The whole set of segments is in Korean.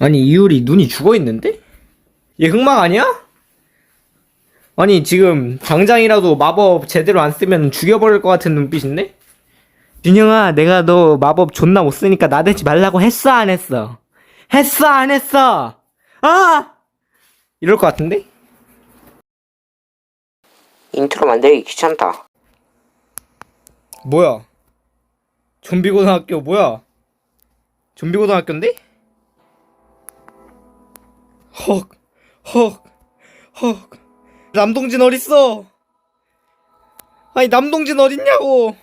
아니 이율이 눈이 죽어 있는데? 얘 흑막 아니야? 아니 지금 당장이라도 마법 제대로 안 쓰면 죽여버릴 것 같은 눈빛인데? 준영아 내가 너 마법 존나 못 쓰니까 나대지 말라고 했어 안 했어? 했어 안 했어? 아! 이럴 것 같은데? 인트로 만들기 귀찮다. 뭐야? 좀비 고등학교 뭐야? 좀비 고등학교인데? 헉, 헉, 헉. 남동진 어딨어? 아니 남동진 어딨냐고?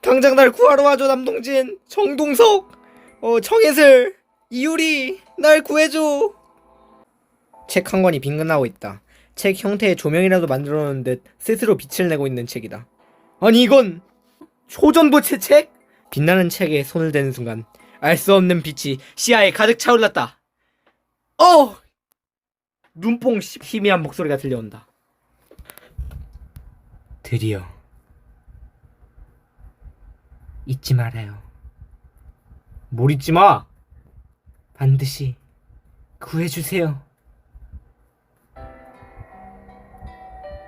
당장 날 구하러 와줘 남동진. 정동석, 어 정혜슬, 이유리 날 구해줘. 책 한 권이 빈근하고 있다. 책 형태의 조명이라도 만들어 놓은 듯 스스로 빛을 내고 있는 책이다. 아니 이건 초전부채 책? 빛나는 책에 손을 대는 순간 알 수 없는 빛이 시야에 가득 차올랐다. 어! 눈뽕 시- 희미한 목소리가 들려온다. 드디어 잊지 말아요. 뭘 잊지 마. 반드시 구해주세요.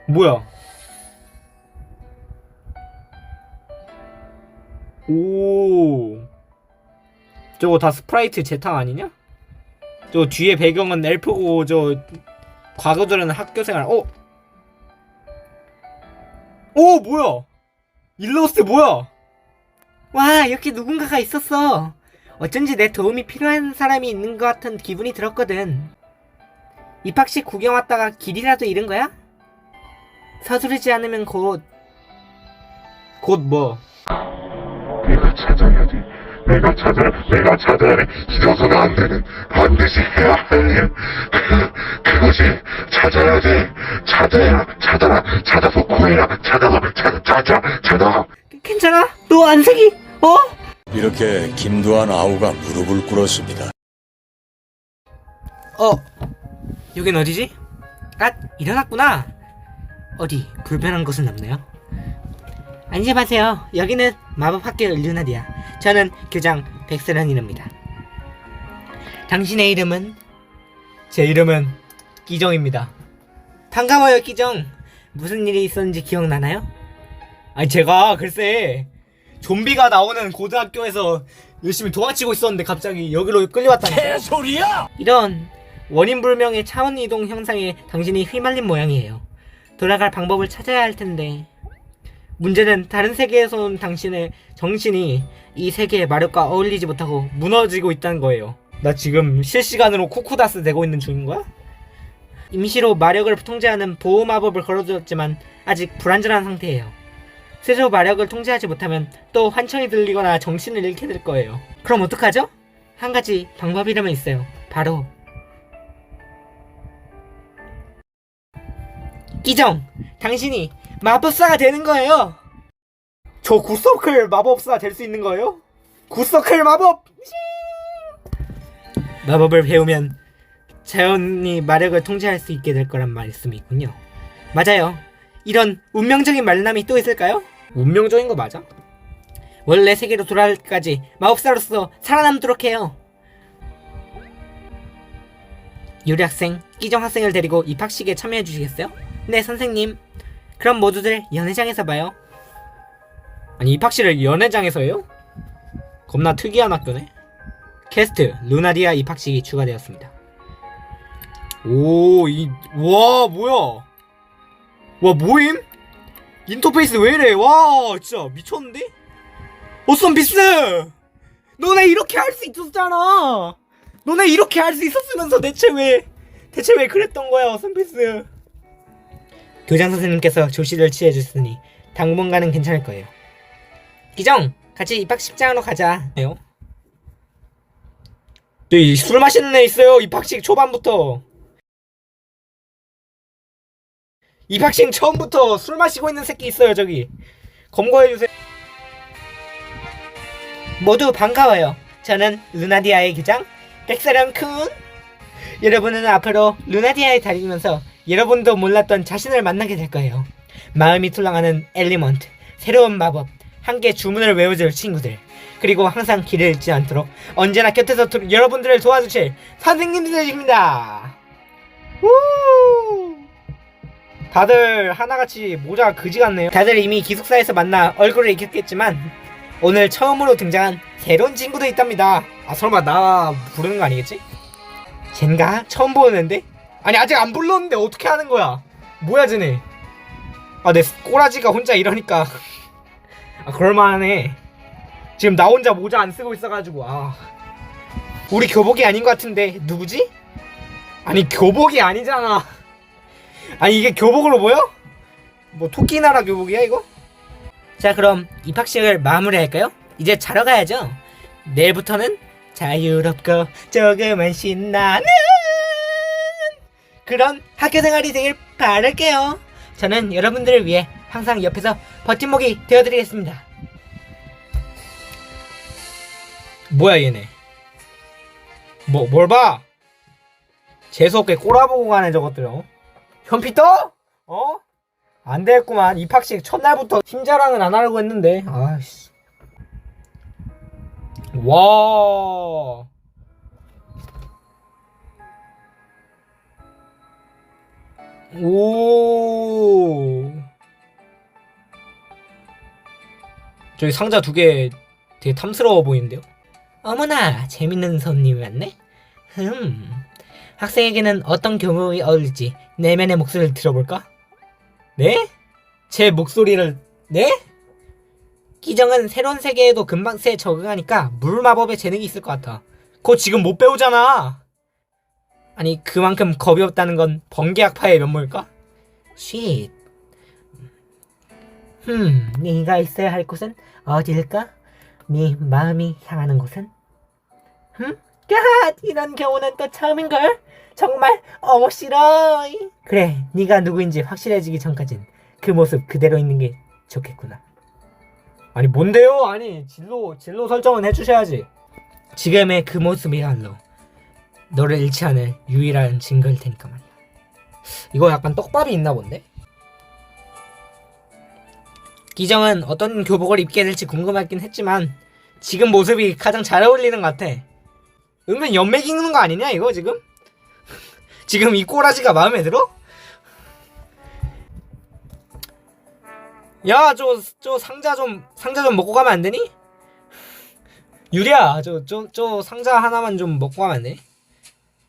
뭐야? 오. 저거 다 스프라이트 재탕 아니냐? 저 뒤에 배경은 엘프고 저 과거들은 학교 생활. 어? 오 뭐야? 일러스트 뭐야? 와 여기 누군가가 있었어. 어쩐지 내 도움이 필요한 사람이 있는 것 같은 기분이 들었거든. 입학식 구경 왔다가 길이라도 잃은 거야? 서두르지 않으면 곧... 곧 뭐? 내가 찾아야 돼. 내가 찾아야, 내가 찾아야 돼. 잊어서는 안 되는, 반드시 해야 할 일. 그, 그것이 찾아야 돼. 찾아야, 찾아라, 찾아서 구해라, 찾아서, 찾아, 찾아, 찾아. 괜찮아? 너 안색이? 어? 이렇게 김두한 아우가 무릎을 꿇었습니다. 어, 여긴 어디지? 아, 일어났구나. 어디 불편한 곳은 없나요? 안심하세요. 여기는 마법학교 르나디아. 저는 교장 백세란이랍니다. 당신의 이름은? 제 이름은 끼정입니다. 반가워요, 끼정. 무슨 일이 있었는지 기억나나요? 아니, 제가 글쎄 좀비가 나오는 고등학교에서 열심히 도망치고 있었는데 갑자기 여기로 끌려왔다니까요. 소리야! 이런 원인 불명의 차원 이동 현상에 당신이 휘말린 모양이에요. 돌아갈 방법을 찾아야 할 텐데 문제는 다른 세계에서 온 당신의 정신이 이 세계의 마력과 어울리지 못하고 무너지고 있다는 거예요. 나 지금 실시간으로 쿠쿠다스 되고 있는 중인 거야? 임시로 마력을 통제하는 보호 마법을 걸어두었지만 아직 불안전한 상태예요. 스스로 마력을 통제하지 못하면 또 환청이 들리거나 정신을 잃게 될 거예요. 그럼 어떡하죠? 한 가지 방법이라면 있어요. 바로 끼정, 당신이 마법사가 되는 거예요. 저 굿서클 마법사 될 수 있는 거예요? 굿서클 마법! 마법을 배우면 자연이 마력을 통제할 수 있게 될 거란 말씀이 있군요. 맞아요. 이런 운명적인 만남이 또 있을까요? 운명적인 거 맞아? 원래 세계로 돌아갈 때까지 마법사로서 살아남도록 해요. 유리 학생, 끼정 학생을 데리고 입학식에 참여해 주시겠어요? 네, 선생님. 그럼 모두들 연회장에서 봐요. 아니, 입학식을 연회장에서 해요? 겁나 특이한 학교네. 캐스트, 루나디아 입학식이 추가되었습니다. 오, 이, 와, 뭐야. 와, 뭐임? 인터페이스 왜 이래? 와, 진짜 미쳤는데? 어썸 비스! 너네 이렇게 할 수 있었잖아! 너네 이렇게 할 수 있었으면서 대체 왜, 대체 왜 그랬던 거야, 어썸 비스? 교장 선생님께서 조시를 취해주시니 당분간은 괜찮을 거예요. 기정, 같이 입학식장으로 가자. 요? 저기 술 마시는 애 있어요. 입학식 초반부터. 입학식 처음부터 술 마시고 있는 새끼 있어요. 저기 검거해 주세요. 모두 반가워요. 저는 루나디아의 교장 백사람 쿤. 여러분은 앞으로 루나디아에 다니면서 여러분도 몰랐던 자신을 만나게 될 거예요. 마음이 투랑하는 엘리먼트, 새로운 마법, 함께 주문을 외워줄 친구들. 그리고 항상 길을 잃지 않도록 언제나 곁에서 도- 여러분들을 도와주실 선생님들이십니다. 우! 다들 하나같이 모자가 그지 같네요. 다들 이미 기숙사에서 만나 얼굴을 익혔겠지만 오늘 처음으로 등장한 새로운 친구도 있답니다. 아 설마 나 부르는 거 아니겠지? 쟨가 처음 보는데? 아니 아직 안 불렀는데 어떻게 하는 거야? 뭐야 쟤네? 아 내 꼬라지가 혼자 이러니까 아 그럴만하네. 지금 나 혼자 모자 안 쓰고 있어가지고 아 우리 교복이 아닌 것 같은데 누구지? 아니 교복이 아니잖아. 아니 이게 교복으로 보여? 뭐 토끼나라 교복이야 이거? 자 그럼 입학식을 마무리할까요? 이제 자러 가야죠. 내일부터는 자유롭고 조금은 신나는 그런 학교 생활이 되길 바랄게요. 저는 여러분들을 위해 항상 옆에서 버팀목이 되어드리겠습니다. 뭐야 얘네? 뭐 뭘 봐? 재수없게 꼬라보고 가네 저것들 어? 현피 떠? 어? 안 됐구만 입학식 첫날부터 팀 자랑은 안 하려고 했는데 아씨 와 오. 저기 상자 두 개 되게 탐스러워 보이는데요? 어머나, 재밌는 손님이 왔네? 흠. 학생에게는 어떤 교복이 어울릴지 내면의 목소리를 들어볼까? 네? 제 목소리를, 네? 기정은 새로운 세계에도 금방 새 적응하니까 물 마법에 재능이 있을 것 같아. 그거 지금 못 배우잖아! 아니, 그만큼 겁이 없다는 건 번개학파의 면모일까? 쉿. 흠, 네가 있어야 할 곳은 어딜까? 네 마음이 향하는 곳은? 흠? 야, 이런 경우는 또 처음인걸? 정말 어머 싫어. 그래, 네가 누구인지 확실해지기 전까진 그 모습 그대로 있는 게 좋겠구나. 아니 뭔데요? 아니 진로 진로 설정은 해주셔야지. 지금의 그 모습이야말로 너를 잃지 않을 유일한 증거일 테니까 말이야. 이거 약간 떡밥이 있나 본데? 기정은 어떤 교복을 입게 될지 궁금하긴 했지만 지금 모습이 가장 잘 어울리는 것 같아. 은근 연맥 읽는 거 아니냐 이거 지금? 지금 이 꼬라지가 마음에 들어? 야, 저, 저 상자 좀, 상자 좀 먹고 가면 안 되니? 유리야, 저, 저, 저 상자 하나만 좀 먹고 가면 안 되니?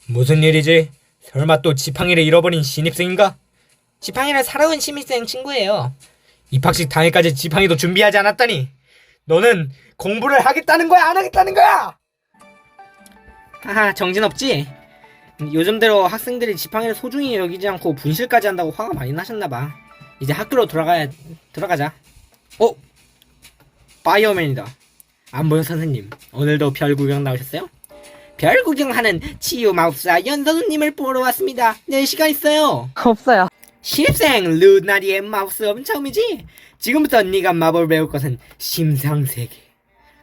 무슨 일이지? 설마 또 지팡이를 잃어버린 신입생인가? 지팡이를 사러운 신입생 친구예요. 입학식 당일까지 지팡이도 준비하지 않았다니. 너는 공부를 하겠다는 거야, 안 하겠다는 거야? 하하, 정신없지? 요즘대로 학생들이 지팡이를 소중히 여기지 않고 분실까지 한다고 화가 많이 나셨나 봐. 이제 학교로 돌아가야, 들어가자. 어? 파이어맨이다. 안 보여, 선생님. 오늘도 별 구경 나오셨어요? 별 구경하는 치유 마법사 연선우님을 보러 왔습니다. 네 시간 있어요. 없어요. 신입생 루나리의 마법 수업은 처음이지? 지금부터 네가 마법을 배울 것은 심상세계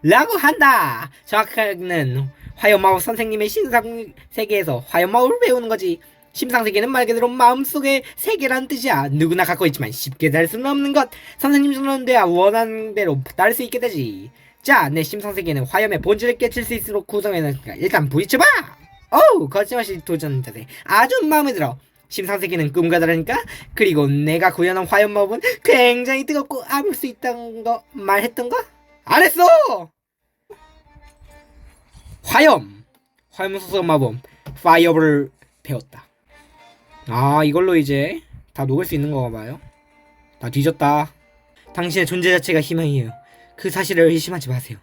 라고 한다 정확하게는 화요마법 선생님의 심상세계에서 화요마법을 배우는 거지 심상세계는 말 그대로 마음속의 세계란 뜻이야 누구나 갖고 있지만 쉽게 달 수는 없는 것 선생님 손은 돼야 원하는 대로 달수 있게 되지 자 내 심상세계는 화염의 본질을 깨칠 수 있도록 구성해놨으니까 일단 부딪혀봐! 어우 거침없이 도전 자세. 아주 마음에 들어. 심상세계는 꿈과 다르니까 그리고 내가 구현한 화염마법은 굉장히 뜨겁고 아물 수 있다는 거 말했던 거? 안 했어! 화염! 화염 소속 마법. 파이어볼을 배웠다. 아 이걸로 이제 다 녹을 수 있는 건가 봐요? 나 뒤졌다. 당신의 존재 자체가 희망이에요 그 사실을 의심하지 마세요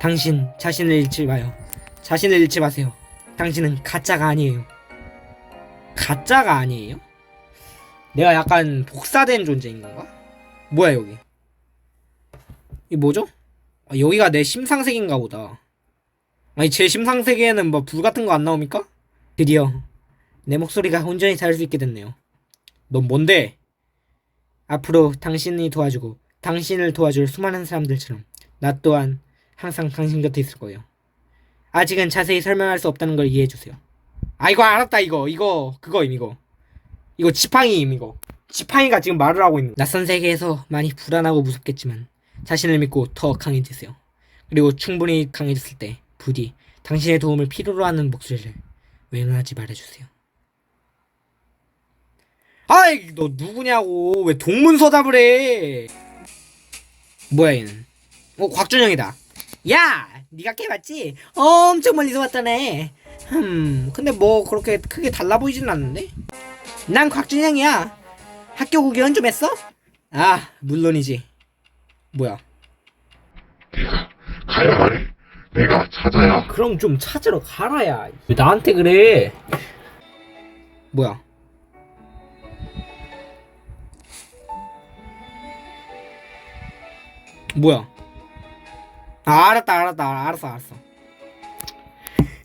당신 자신을 잃지 마요 자신을 잃지 마세요 당신은 가짜가 아니에요 가짜가 아니에요? 내가 약간 복사된 존재인 건가? 뭐야 여기? 이 뭐죠? 아, 여기가 내 심상세계인가 보다. 아니 제 심상세계에는 뭐 불 같은 거 안 나옵니까? 드디어 내 목소리가 온전히 다를 수 있게 됐네요. 넌 뭔데? 앞으로 당신이 도와주고 당신을 도와줄 수많은 사람들처럼 나 또한 항상 당신 곁에 있을 거예요. 아직은 자세히 설명할 수 없다는 걸 이해해 주세요. 아 이거 알았다 이거 이거 그거임 이거 이거 지팡이임 이거 지팡이가 지금 말을 하고 있는 낯선 세계에서 많이 불안하고 무섭겠지만 자신을 믿고 더 강해지세요. 그리고 충분히 강해졌을 때 부디 당신의 도움을 필요로 하는 목소리를 외면하지 말아주세요. 아이 너 누구냐고 왜 동문서답을 해? 뭐야 얘는? 어 곽준영이다. 야 네가 깨봤지? 엄청 멀리서 왔다네. 흠 근데 뭐 그렇게 크게 달라 보이진 않는데? 난 곽준영이야. 학교 구경 좀 했어? 아 물론이지. 뭐야? 네가 가야만 해. 내가 찾아야. 그럼 좀 찾으러 가라야. 왜 나한테 그래? 뭐야? 뭐야? 아, 알았다, 알았다, 알았어, 알았어.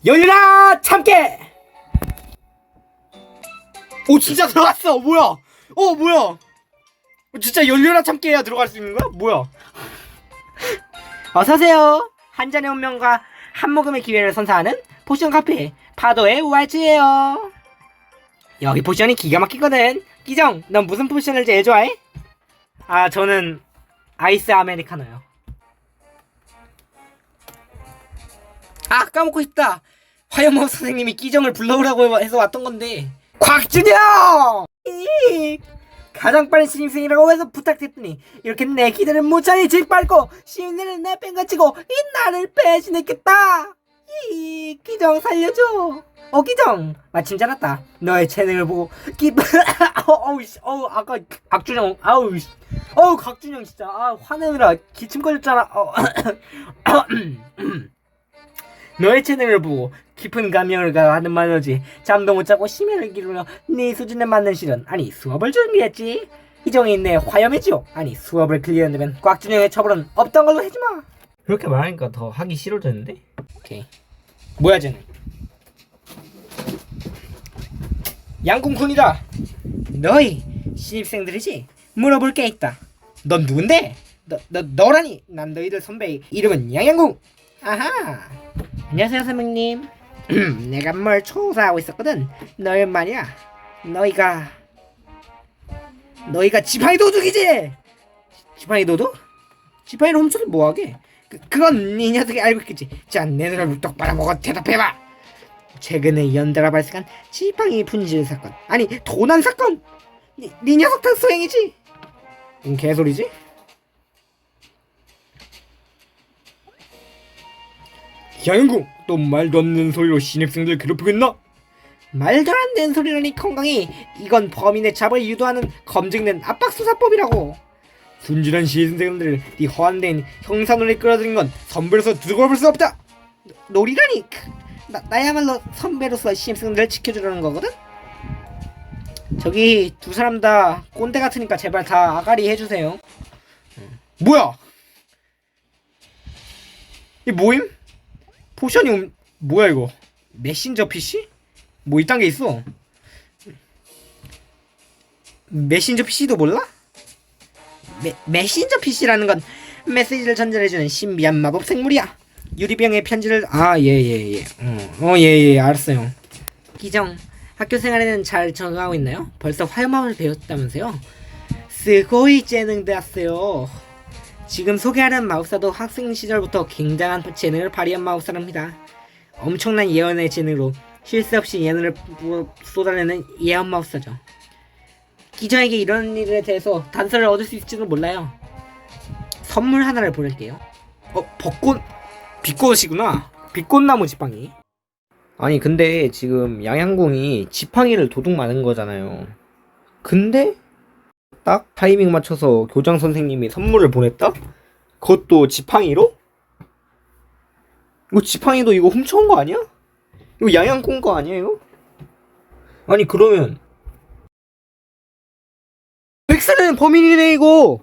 열리라 참깨. 오, 진짜 들어갔어. 뭐야? 어, 뭐야? 어, 진짜 열려라 참깨야 들어갈 수 있는 거야? 뭐야? 어서오세요. 한 잔의 운명과 한 모금의 기회를 선사하는 포션 카페 파도의 우알츠예요. 여기 포션이 기가 막히거든. 기정, 넌 무슨 포션을 제일 좋아해? 아, 저는 아이스 아메리카노요. 아, 까먹고 싶다. 화염마법 선생님이 기정을 불러오라고 해서 왔던 건데. 곽준영! 이, 가장 빠른 신입생이라고 해서 부탁했더니 이렇게 내 기대를 무차히 짓밟고 시민들을 내팽개치고 이 나를 배신했겠다. 이 기정 살려줘. 어 기정. 마침 잘 왔다. 너의 재능을 보고 기 어우 씨. 어우 아까 박준영 아우 씨. 어우 박준영 진짜. 아 화내느라 기침 걸렸잖아. 어. 너의 재능을 보고 깊은 감명을 가하는 마너지. 잠도 못 자고 심혈을 기울여 네 수준에 맞는 실은. 아니 수업을 준비했지. 이정이 내 화염의 지옥 아니 수업을 클리어한다면 꽉준영의 처벌은 없던 걸로 해주마. 그렇게 말하니까 더 하기 싫어졌는데? 오케이 뭐야 쟤는? 양궁쿤이다. 너희 신입생들이지? 물어볼 게 있다. 넌 누군데? 너, 너 너라니. 난 너희들 선배 이름은 양양궁. 아하. 안녕하세요 선생님. 내가 뭘 조사하고 있었거든. 널 말이야. 너희가 너희가 지팡이 도둑이지 지팡이 도둑? 지팡이를 훔쳐서 뭐하게 그, 그건 네 녀석이 알고 있겠지. 자 내 눈을 똑바로 보고 대답해봐. 최근에 연달아 발생한 지팡이 분실 사건. 아니 도난 사건! 네, 네 녀석 탓 소행이지? 뭔 개소리지? 양궁 또 말도 안 되는 소리로 신입생들 괴롭히겠나? 말도 안 되는 소리라니 건강이. 이건 범인의 잡을 유도하는 검증된 압박수사법이라고 순진한 신입생들을 네 허한된 형사놀이 끌어들인 건 선배로서 두고 볼 수 없다 노- 놀이라니 크, 나, 나야말로 선배로서 신입생들을 지켜주려는 거거든? 저기 두 사람 다 꼰대 같으니까 제발 다 아가리 해주세요 뭐야 이 모임? 포션이 옴... 뭐야 이거 메신저 PC? 뭐 이딴 게 있어 메신저 PC도 몰라? 메, 메신저 PC라는 건 메시지를 전달해주는 신비한 마법 생물이야 유리병에 편지를 아 예 예예 어예예 알았어요 기정 학교 생활에는 잘 적응하고 있나요? 벌써 화염마법을 배웠다면서요? 스고이 재능되었어요 지금 소개하는 마법사도 학생 시절부터 굉장한 재능을 발휘한 마법사랍니다. 엄청난 예언의 재능으로 실수 없이 예언을 부- 쏟아내는 예언 마법사죠. 기자에게 이런 일에 대해서 단서를 얻을 수 있을지도 몰라요. 선물 하나를 보낼게요. 어, 벚꽃 빛꽃이구나. 빛꽃나무 지팡이. 아니 근데 지금 양양궁이 지팡이를 도둑 맞은 거잖아요. 근데 딱 타이밍 맞춰서 교장 선생님이 선물을 보냈다? 그것도 지팡이로? 이거 지팡이도 이거 훔쳐온 거 아니야? 이거 양양꾼 거 아니에요? 아니 그러면 백사는 범인이네 이거